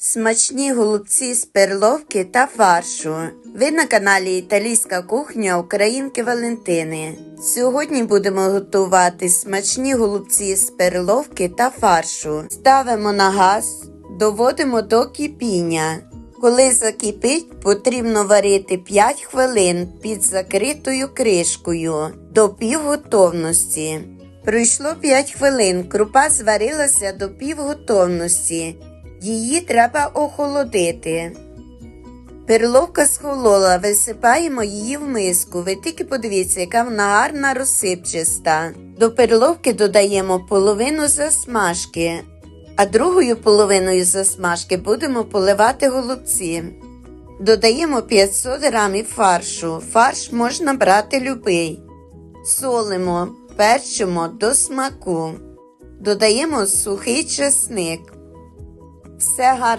Смачні голубці з перловки та фаршу. Ви на каналі Італійська кухня Українки Валентини. Сьогодні будемо готувати смачні голубці з перловки та фаршу. Ставимо на газ, доводимо до кипіння. Коли закипить, потрібно варити 5 хвилин під закритою кришкою до півготовності. Пройшло 5 хвилин, крупа зварилася до півготовності. Її треба охолодити. Перловка схолола, висипаємо її в миску. Ви тільки подивіться, яка вона гарна розсипчаста. До перловки додаємо половину засмажки, а другою половиною засмажки будемо поливати голубці. Додаємо 500 грамів фаршу. Фарш можна брати любий. Солимо, перчимо до смаку. Додаємо сухий чесник. Все гарно